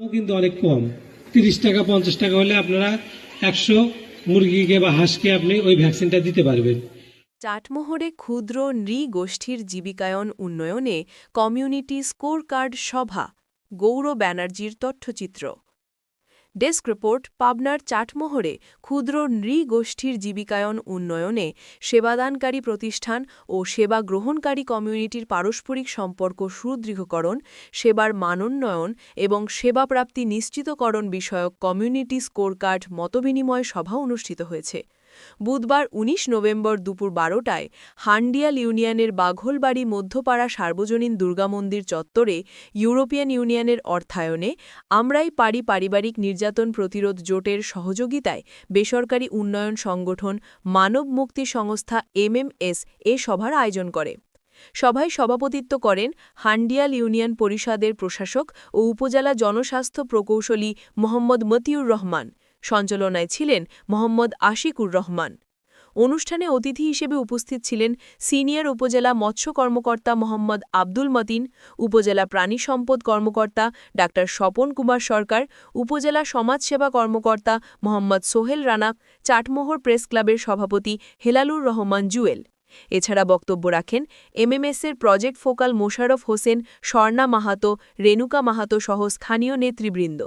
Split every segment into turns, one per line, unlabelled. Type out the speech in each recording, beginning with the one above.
কিন্তু অনেক কম। তিরিশ টাকা, পঞ্চাশ টাকা হলে আপনারা একশো মুরগিকে বা হাঁসকে আপনি ওই ভ্যাকসিনটা দিতে পারবেন।
চাটমোহরে ক্ষুদ্র নৃগোষ্ঠীর জীবিকায়ন উন্নয়নে কমিউনিটি স্কোর কার্ড সভা গৌর ব্যানার্জির তথ্যচিত্র। ডেস্ক রিপোর্ট, পাবনার চাটমোহরে ক্ষুদ্র নৃগোষ্ঠীর জীবিকায়ন উন্নয়নে সেবাদানকারী প্রতিষ্ঠান ও সেবা গ্রহণকারী কমিউনিটির পারস্পরিক সম্পর্ক সুদৃঢ়করণ, সেবার মানোন্নয়ন এবং সেবা প্রাপ্তি নিশ্চিতকরণ বিষয়ক কমিউনিটি স্কোরকার্ড মতবিনিময় সভা অনুষ্ঠিত হয়েছে। বুধবার ১৯ নভেম্বর দুপুর বারোটায় হান্ডিয়াল ইউনিয়নের বাঘলবাড়ি মধ্যপাড়া সার্বজনীন দুর্গামন্দির চত্বরে ইউরোপিয়ান ইউনিয়নের অর্থায়নে আমরাই পারি পারিবারিক নির্যাতন প্রতিরোধ জোটের সহযোগিতায় বেসরকারি উন্নয়ন সংগঠন মানব মুক্তি সংস্থা এমএমএস এ সভার আয়োজন করে। সভায় সভাপতিত্ব করেন হান্ডিয়াল ইউনিয়ন পরিষদের প্রশাসক ও উপজেলা জনস্বাস্থ্য প্রকৌশলী মোহাম্মদ মতিউর রহমান। সঞ্চালনায় ছিলেন মোহাম্মদ আশিকুর রহমান। অনুষ্ঠানে অতিথি হিসেবে উপস্থিত ছিলেন সিনিয়র উপজেলা মৎস্য কর্মকর্তা মোহাম্মদ আব্দুল মতিন, উপজেলা প্রাণী সম্পদ কর্মকর্তা ডা স্বপন কুমার সরকার, উপজেলা সমাজসেবা কর্মকর্তা মোহাম্মদ সোহেল রানা, চাটমোহর প্রেস ক্লাবের সভাপতি হেলালুর রহমান জুয়েল। এছাড়া বক্তব্য রাখেন এমএমএসের প্রজেক্ট ফোকাল মোশারফ হোসেন, স্বর্ণা মাহাতো, রেণুকা মাহাতো সহ স্থানীয় নেতৃবৃন্দ।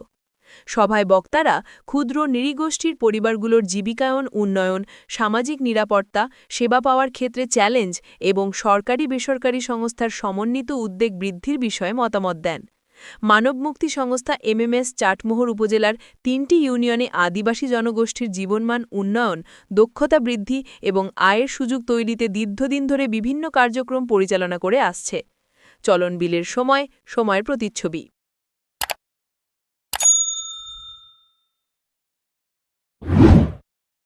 সভায় বক্তারা ক্ষুদ্র নৃগোষ্ঠীর পরিবারগুলোর জীবিকায়ন, উন্নয়ন, সামাজিক নিরাপত্তা, সেবা পাওয়ার ক্ষেত্রে চ্যালেঞ্জ এবং সরকারি বেসরকারি সংস্থার সমন্বিত উদ্বেগ বৃদ্ধির বিষয়ে মতামত দেন। মানবমুক্তি সংস্থা এমএমএস চাটমোহর উপজেলার তিনটি ইউনিয়নে আদিবাসী জনগোষ্ঠীর জীবনমান উন্নয়ন, দক্ষতা বৃদ্ধি এবং আয়ের সুযোগ তৈরিতে দীর্ঘদিন ধরে বিভিন্ন কার্যক্রম পরিচালনা করে আসছে। চলন বিলের সময়, সময়ের প্রতিচ্ছবি।